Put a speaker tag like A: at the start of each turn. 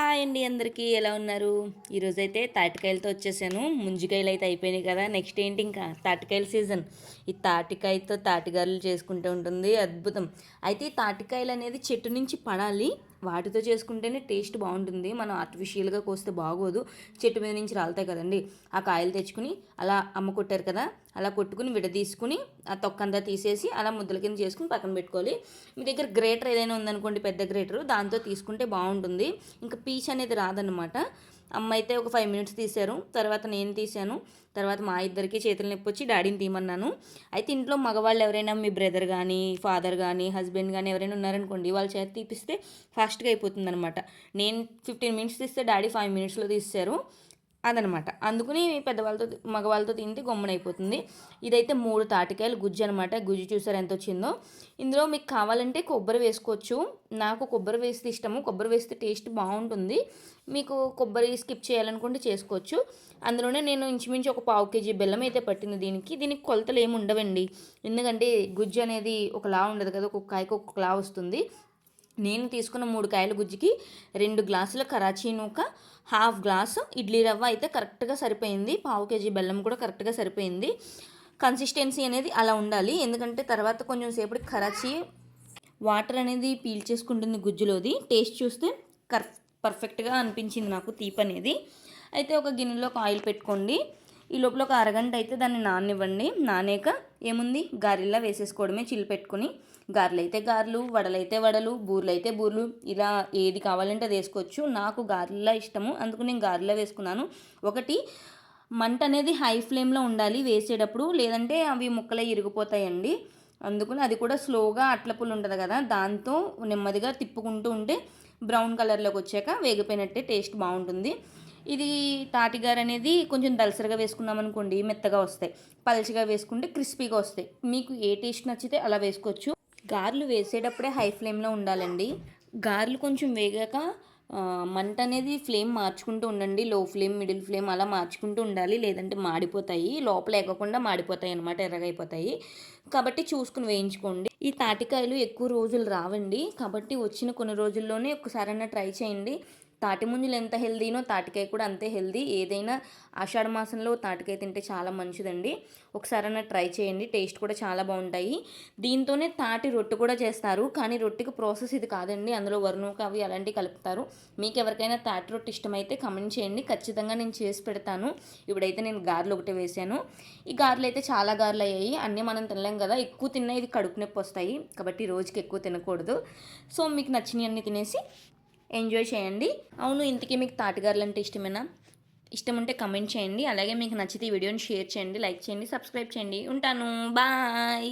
A: Hi అండి అందరికీ ఎలా ఉన్నారు? ఈరోజైతే తాటికాయలతో వచ్చేసాను. ముంజికాయలు అయితే అయిపోయినాయి కదా నెక్స్ట్ ఏంటి ఇంకా? తాటికాయల సీజన్. ఈ తాటికాయతో తాటిగారులు చేసుకుంటూ ఉంటుంది అద్భుతం. అయితే ఈ తాటికాయలు అనేది చెట్టు నుంచి పడాలి. వాటితో చేసుకుంటేనే టేస్ట్ బాగుంటుంది. మనం ఆర్టిఫిషియల్గా కోస్తే బాగోదు. చెట్టు మీద నుంచి రాలుతాయి కదండి. ఆ కాయలు తెచ్చుకుని అలా అమ్మ కొట్టారు కదా అలా కొట్టుకుని విడదీసుకుని ఆ తొక్కంతా తీసేసి అలా ముద్దల కింద చేసుకుని పక్కన పెట్టుకోవాలి. మీ దగ్గర గ్రేటర్ ఏదైనా ఉందనుకోండి పెద్ద గ్రేటర్ దాంతో తీసుకుంటే బాగుంటుంది. ఇంకా పీచ్ అనేది రాదనమాట అమ్మ అయితే ఒక ఫైవ్ మినిట్స్ తీశారు. తర్వాత నేను తీశాను. తర్వాత మా ఇద్దరికి చేతులు నొప్పి వచ్చి డాడీని తీయమన్నాను. అయితే ఇంట్లో మగవాళ్ళు ఎవరైనా మీ బ్రదర్ కానీ ఫాదర్ కానీ హస్బెండ్ కానీ ఎవరైనా ఉన్నారనుకోండి వాళ్ళ చేతి తీపిస్తే ఫాస్ట్గా అయిపోతుంది అనమాట నేను ఫిఫ్టీన్ మినిట్స్ తీస్తే డాడీ ఫైవ్ మినిట్స్లో తీశారు. అదనమాట. అందుకని పెద్దవాళ్ళతో మగవాళ్ళతో తింటే గమ్మునైపోతుంది. ఇదైతే మూడు తాటికాయలు గుజ్జు అనమాట గుజ్జు చూసారు ఎంత వచ్చిందో? ఇందులో మీకు కావాలంటే కొబ్బరి వేసుకోవచ్చు. నాకు కొబ్బరి వేస్తే ఇష్టము. కొబ్బరి వేస్తే టేస్ట్ బాగుంటుంది. మీకు కొబ్బరి స్కిప్ చేయాలనుకుంటే చేసుకోవచ్చు. అందులోనే నేను ఇంచుమించు ఒక పావు కేజీ బెల్లం అయితే పట్టింది దీనికి. దీనికి కొలతలు ఏమి ఉండవండి. ఎందుకంటే గుజ్జు అనేది ఒకలా ఉండదు కదా. ఒక్కొక్క కాయకు ఒక్కొక్కలా వస్తుంది. నేను తీసుకున్న మూడు కాయల గుజ్జికి రెండు గ్లాసుల కరాచీ నూక హాఫ్ గ్లాసు ఇడ్లీ రవ్వ అయితే కరెక్ట్గా సరిపోయింది. పావు కేజీ బెల్లం కూడా కరెక్ట్గా సరిపోయింది. కన్సిస్టెన్సీ అనేది అలా ఉండాలి. ఎందుకంటే తర్వాత కొంచెం సేపటి కరాచీ వాటర్ అనేది పీల్చేసుకుంటుంది గుజ్జులోది. టేస్ట్ చూస్తే కర్ పర్ఫెక్ట్గా అనిపించింది నాకు తీపి అనేది అయితే ఒక గిన్నెలో ఒక ఆయిల్ పెట్టుకోండి. ఈ లోపల ఒక అరగంట అయితే దాన్ని నాననివ్వండి. నానేక ఏముంది? గారెల్లా వేసేసుకోవడమే చిల్లు పెట్టుకొని గారెలు అయితే గారెలు వడలైతే వడలు బూర్లు అయితే బూర్లు ఇలా ఏది కావాలంటే అది వేసుకోవచ్చు. నాకు గారెల్లా ఇష్టము. అందుకు నేను గారెలా వేసుకున్నాను. ఒకటి మంట అనేది హై ఫ్లేమ్లో ఉండాలి వేసేటప్పుడు. లేదంటే అవి ముక్కలే ఇరిగిపోతాయండి. అందుకని అది కూడా స్లోగా అట్లపులు ఉంటుంది కదా దాంతో నెమ్మదిగా తిప్పుకుంటూ ఉంటే బ్రౌన్ కలర్లోకి వచ్చాక వేగిపోయినట్టే టేస్ట్ బాగుంటుంది. ఇది తాటిగారు అనేది కొంచెం దలసరిగా వేసుకున్నాం అనుకోండి మెత్తగా వస్తాయి. పలచగా వేసుకుంటే క్రిస్పీగా వస్తాయి. మీకు ఏ టేస్ట్ నచ్చితే అలా వేసుకోవచ్చు. గారెలు వేసేటప్పుడే హై ఫ్లేమ్లో ఉండాలండి. గారెలు కొంచెం వేగాక మంట అనేది ఫ్లేమ్ మార్చుకుంటూ ఉండండి. లో ఫ్లేమ్ మిడిల్ ఫ్లేమ్ అలా మార్చుకుంటూ ఉండాలి. లేదంటే మాడిపోతాయి. లోపల ఎగకుండా మాడిపోతాయి అనమాట ఎర్రగైపోతాయి. కాబట్టి చూసుకుని వేయించుకోండి. ఈ తాటికాయలు ఎక్కువ రోజులు రావండి. కాబట్టి వచ్చిన కొన్ని రోజుల్లోనే ఒకసారైనా ట్రై చేయండి. తాటి ముంజలు ఎంత హెల్దీనో తాటికాయ కూడా అంతే హెల్దీ. ఏదైనా ఆషాఢ మాసంలో తాటికాయ తింటే చాలా మంచిదండి. ఒకసారైనా ట్రై చేయండి టేస్ట్ కూడా చాలా బాగుంటాయి. దీంతోనే తాటి రొట్టె కూడా చేస్తారు కానీ రొట్టెకి ప్రాసెస్ ఇది కాదండి. అందులో వరుణూక అవి అలాంటివి కలుపుతారు. మీకు ఎవరికైనా తాటి రొట్టె ఇష్టమైతే కమెంట్ చేయండి. ఖచ్చితంగా నేను చేసి పెడతాను. ఇప్పుడైతే నేను గారెలు ఒకటి వేసాను. ఈ గారెలు అయితే చాలా గారెలు అయ్యాయి. అన్నీ మనం తినలేం కదా. ఎక్కువ తిన్నా ఇది కడుపు నొప్పి వస్తాయి. కాబట్టి రోజుకి ఎక్కువ తినకూడదు. సో మీకు నచ్చినవి అన్నీ తినేసి ఎంజాయ్ చేయండి. అవును ఇంతకీ మీకు తాటిగారులు అంటే ఇష్టమేనా? ఇష్టం ఉంటే కమెంట్ చేయండి. అలాగే మీకు నచ్చితే ఈ వీడియోని షేర్ చేయండి లైక్ చేయండి సబ్స్క్రైబ్ చేయండి. ఉంటాను. బాయ్.